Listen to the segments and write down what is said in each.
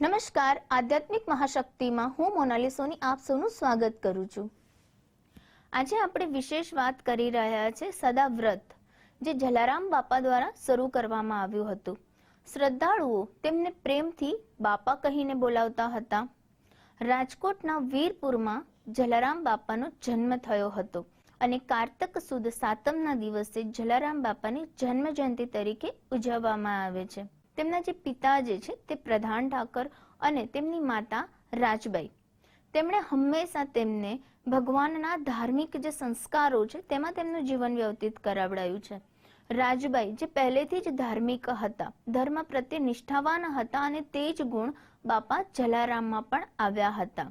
નમસ્કાર, આધ્યાત્મિક મહાશક્તિમાં હું મોનાલી સોની આપ સૌનું સ્વાગત કરું છું. આજે આપણે વિશેષ વાત કરી રહ્યા છે સદા વ્રત, જે જલારામ બાપા દ્વારા શરૂ કરવામાં આવ્યું હતું. શ્રદ્ધાળુઓ તેમને પ્રેમથી બાપા કહીને બોલાવતા હતા. રાજકોટના વીરપુરમાં જલારામ બાપાનો જન્મ થયો હતો અને કારતક સુદ સાતમના દિવસે જલારામ બાપાની જન્મ જયંતિ તરીકે ઉજવવામાં આવે છે. તેમના જે પિતા જે છે તે પ્રધાન ઠાકર અને તેમની માતા રાજબાઈ. તેમણે હંમેશા તેમને ભગવાનના ધાર્મિક જે સંસ્કારો છે તેમાં તેમનું જીવન વ્યવતીત કરાવડાયું છે. રાજબાઈ જે પહેલેથી જ ધાર્મિક હતા, ધર્મ પ્રત્યે નિષ્ઠાવાન હતા અને તે જ ગુણ બાપા જલારામમાં પણ આવ્યા હતા.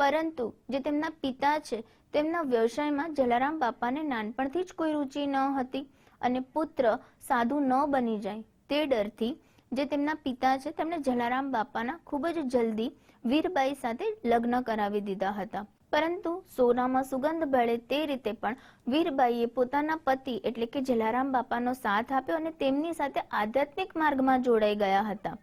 પરંતુ જે તેમના પિતા છે, તેમના વ્યવસાયમાં જલારામ બાપાને નાનપણથી જ કોઈ રુચિ ન હતી અને પુત્ર સાધુ ન બની જાય તે ડરથી જે તેમના પિતા છે તેમણે જલારામ બાપાના ખૂબ જ જલ્દી વીરબાઈ સાથે લગ્ન કરાવી દીધા હતા. પરંતુ સોનામાં સુગંધ ભળે તે રીતે પણ વીરબાઈએ પોતાના પતિ એટલે કે જલારામ બાપાનો સાથ આપ્યો અને તેમની સાથે આધ્યાત્મિક માર્ગમાં જોડાઈ ગયા હતા.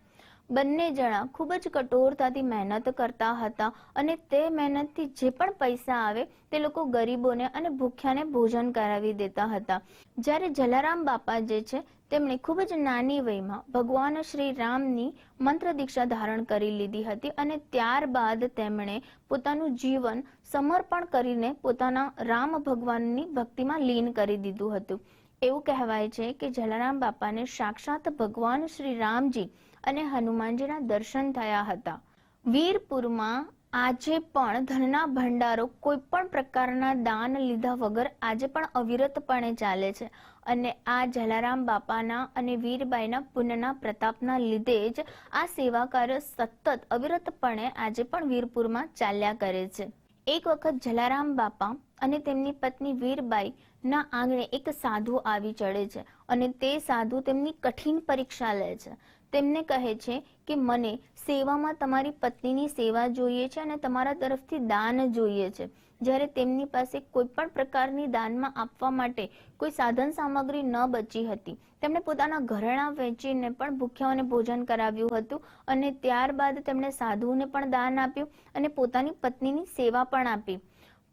બંને જણા ખૂબ જ કઠોરતાથી મહેનત કરતા હતા અને તે મહેનતથી જે પણ પૈસા આવે તે લોકો ગરીબોને અને ભૂખ્યાને ભોજન કરાવી દેતા હતા. જ્યારે જલારામ બાપા જે છે તેમણે ખૂબ જ નાની વયમાં ભગવાન શ્રી રામની મંત્ર દીક્ષા ધારણ કરી લીધી હતી અને ત્યારબાદ તેમણે પોતાનું જીવન સમર્પણ કરીને પોતાના રામ ભગવાનની ભક્તિમાં લીન કરી દીધું હતું. એવું કહેવાય છે કે જલારામ બાપાને સાક્ષાત ભગવાન શ્રી રામજી અને હનુમાનજીના દર્શન થયા હતા. વીરપુરમાં આજે પણ ધનના ભંડારો કોઈ પણ પ્રકારના દાન લીધા વગર આજે પણ અવિરતપણે ચાલે છે અને આ જલારામ બાપાના અને વીરબાઈના પુનના પ્રતાપના લીધે જ આ સેવા કાર્ય સતત અવિરતપણે આજે પણ વીરપુરમાં ચાલ્યા કરે છે. એક વખત જલારામ બાપા અને તેમની પત્ની વીરબાઈ ના આંગણે એક સાધુ આવી ચડે છે અને તે સાધુ તેમની કઠિન પરીક્ષા લે છે. તેમને કહે છે કે, મને સેવામાં તમારી પત્નીની સેવા જોઈએ છે અને તમારા તરફથી દાન જોઈએ છે. જ્યારે તેમની પાસે કોઈ પણ પ્રકારની દાનમાં આપવા માટે કોઈ સાધન સામગ્રી ન બચી હતી. તેમણે પોતાના ઘરેણા વેચીને પણ ભૂખ્યાઓને ભોજન કરાવ્યું હતું અને ત્યારબાદ તેમણે સાધુઓને પણ દાન આપ્યું અને પોતાની પત્નીની સેવા પણ આપી.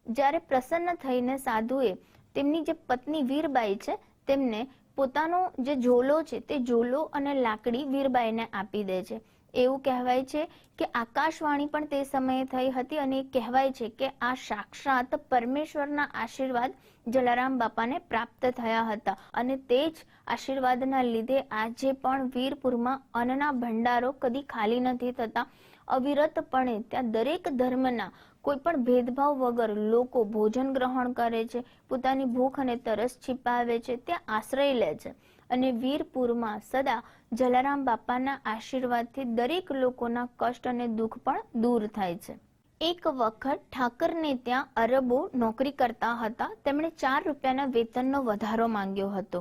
જ્યારે પ્રસન્ન થઈને સાધુએ તેમની જે પત્ની વીરબાઈ છે, તેમને પોતાનો જે ઝોલો છે તે ઝોલો અને લાકડી વીરબાઈને આપી દે છે. એવું કહેવાય છે કે આકાશવાણી પણ તે સમયે થઈ હતી અને કહેવાય છે કે આ સાક્ષાત પરમેશ્વરના આશીર્વાદ જલારામ બાપાને પ્રાપ્ત થયા હતા. અને તે જ આશીર્વાદના લીધે આજે પણ વીરપુરમાં અન્નના ભંડારો કદી ખાલી નથી થતા. અવિરતપણે ત્યાં દરેક ધર્મના કોઈ પણ ભેદભાવ વગર લોકો ભોજન ગ્રહણ કરે છે, પોતાની ભૂખ અને તરસ છિપાવે છે, ત્યાં આશ્રય લે છે. અને વીરપુરમાં સદા જલારામ બાપાના આશીર્વાદથી દરેક લોકોના કષ્ટ અને દુઃખ પણ દૂર થાય છે. એક વખત ઠાકરને ત્યાં અરબો નોકરી કરતા હતા, તેમણે ચાર રૂપિયાના વેતનનો વધારો માંગ્યો હતો.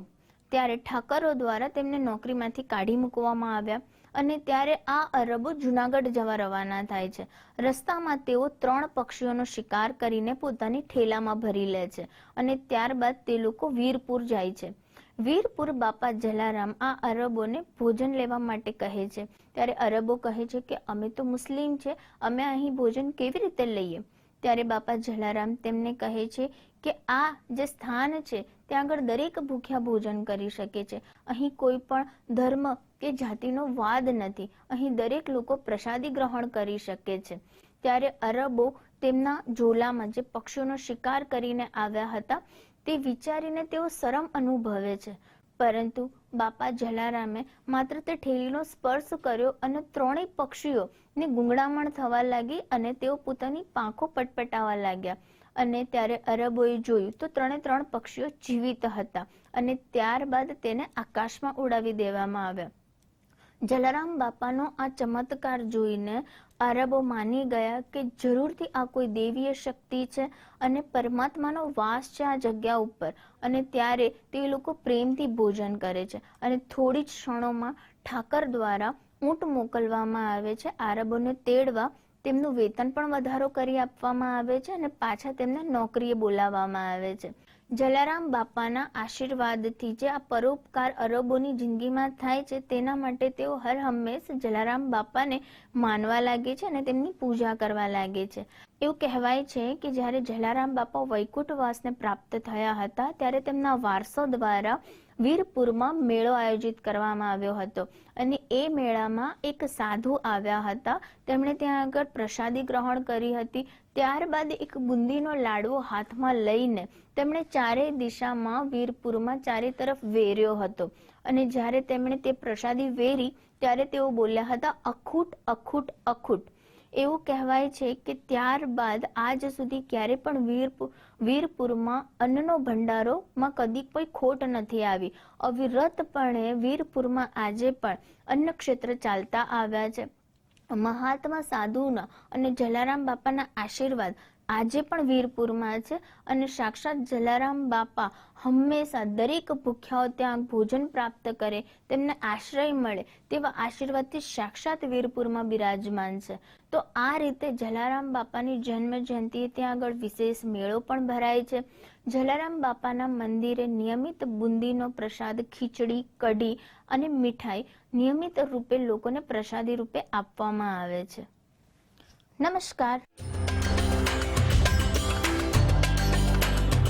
ત્યારે ઠાકરો દ્વારા તેમને નોકરીમાંથી કાઢી મૂકવામાં આવ્યા અને ત્યારે આ અરબો જુનાગઢ જવા રવાના થાય છે. રસ્તામાં તેઓ ત્રણ પક્ષીઓનો શિકાર કરીને પોતાની ઠેલામાં ભરી લે છે અને ત્યારબાદ તે લોકો વીરપુર જાય છે. વીરપુર બાપા જલારામ આ અરબોને ભોજન લેવા માટે કહે છે. ત્યારે અરબો કહે છે કે, અમે તો મુસ્લિમ છે, અમે અહીં ભોજન કેવી રીતે લઈએ? ત્યારે બાપા જલારામ તેમને કહે છે કે, આ જે સ્થાન છે, ત્યાં આગળ દરેક ભૂખ્યા ભોજન કરી શકે છે. અહીં કોઈ પણ ધર્મ કે જાતિનો વાદ નથી. અહીં દરેક લોકો પ્રસાદી ગ્રહણ કરી શકે છે. ત્યારે અરબો તેમના ઝોલામાં જે પક્ષીઓનો શિકાર કરીને આવ્યા હતા તે વિચારીને તેઓ શરમ અનુભવે છે. પરંતુ બાપા જલારામે માત્ર તે ઠેલીનો સ્પર્શ કર્યો અને ત્રણેય પક્ષીઓને ગુંગળામણ થવા લાગી અને તેઓ પોતાની પાંખો પટપટાવા લાગ્યા. અને ત્યારે અરબોએ જોયું તો ત્રણે ત્રણ પક્ષીઓ જીવિત હતા અને ત્યારબાદ તેને આકાશમાં ઉડાવી દેવામાં આવ્યા. જલારામ બાપાનો આ ચમત્કાર જોઈને આરબો માની ગયા કે જરૂરથી આ કોઈ દેવીય શક્તિ છે અને પરમાત્માનો વાસ છે આ જગ્યા ઉપર. અને ત્યારે તે લોકો પ્રેમથી ભોજન કરે છે અને થોડી જ ક્ષણોમાં ઠાકર દ્વારા ઊંટ મોકલવામાં આવે છે, આરબોને તેડવા તેમનું વેતન પણ વધારો કરી આપવામાં આવે છે અને પાછા તેમને નોકરીએ બોલાવવામાં આવે છે. જલારામ બાપાના આશીર્વાદથી જે આ પરોપકાર અરબોની જિંદગીમાં થાય છે, તેના માટે તેઓ હર હંમેશ જલારામ બાપાને માનવા લાગે છે અને તેમની પૂજા કરવા લાગે છે. એવું કહેવાય છે કે જ્યારે જલારામ બાપા વૈકુંઠવાસને પ્રાપ્ત થયા હતા, ત્યારે તેમના વારસો દ્વારા વીરપુરમાં મેળો આયોજિત કરવામાં આવ્યો હતો અને એ મેળામાં એક સાધુ આવ્યા હતા. તેમણે ત્યાં આગળ પ્રસાદી ગ્રહણ કરી હતી. ત્યારબાદ એક બુંદીનો લાડવો હાથમાં લઈને તેમણે ચારેય દિશામાં વીરપુરમાં ચારે તરફ વેર્યો હતો. અને જ્યારે તેમણે તે પ્રસાદી વેરી, ત્યારે તેઓ બોલ્યા હતા, અખૂટ અખૂટ અખૂટ. એવું કહેવાય છે કે ત્યારબાદ આજ સુધી ક્યારે પણ વીરપુર વીરપુરમાં અન્નનો ભંડારોમાં કદી કોઈ ખોટ નથી આવી. અવિરતપણે વીરપુરમાં આજે પણ અન્ન ક્ષેત્ર ચાલતા આવ્યા છે. મહાત્મા સાધુના અને જલારામ બાપાના આશીર્વાદ આજે પણ વીરપુરમાં છે અને સાક્ષાત જલારામ બાપા હંમેશા દરેક ભૂખ્યાઓ ત્યાં ભોજન પ્રાપ્ત કરે, તેમને આશ્રય મળે તેવા આશીર્વાદથી સાક્ષાત વીરપુરમાં બિરાજમાન છે. તો આ રીતે જલારામ બાપાની જન્મ જયંતિએ ત્યાં આગળ વિશેષ મેળો પણ ભરાય છે. જલારામ બાપાના મંદિરે નિયમિત બુંદીનો પ્રસાદ, ખીચડી, કઢી અને મીઠાઈ નિયમિત રૂપે લોકોને પ્રસાદી રૂપે આપવામાં આવે છે. નમસ્કાર.